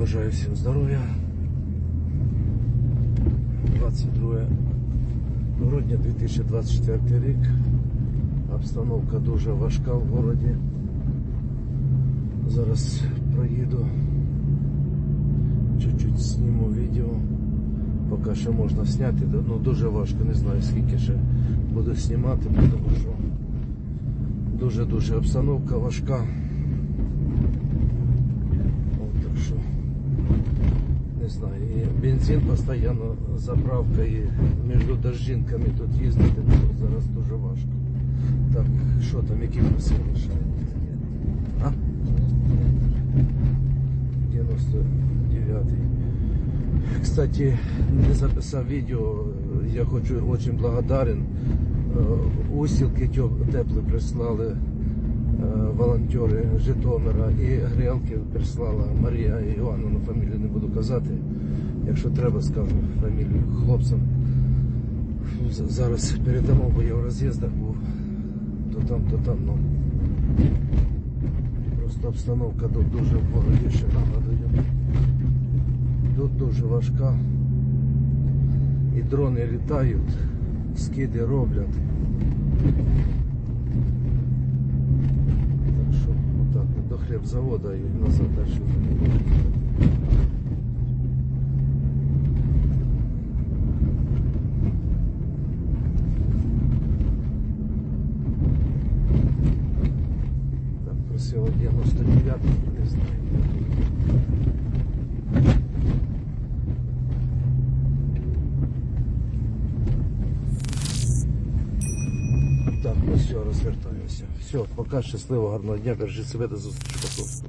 Бажаю всім здоров'я. 22 грудня 2024 рік. Обстановка дуже важка в городі. Зараз проїду. Чуть-чуть зніму відео. Поки що можна зняти, ну дуже важко, не знаю скільки ще буду знімати, тому що дуже-дуже обстановка важка. От, так що знаю, і бензин постійно заправка і між дождинками тут їздити ну, зараз дуже важко. Так, що там, які просили ще? А? 99-й. Кстати, не записав відео, я хочу дуже благодарен. Е, Устілки теплі прислали е, волонтери Житомира і грілки прислала Марія Івановна, фамілію не буду казати. Якщо треба, скажу фамілію хлопцям. Зараз передамо, бо я в роз'їздах був. То там, то там, ну. Просто обстановка тут дуже в городі ще нагадую. Тут дуже важка. І дрони літають, скиди роблять. Так що отак до хлібзавода і назад далі вже не буду. Там просила 99, не знаю. Так, ну все, розвертаюся. Все, пока щасливо, гарного дня, бережіть себе до зустрічі, Котовського.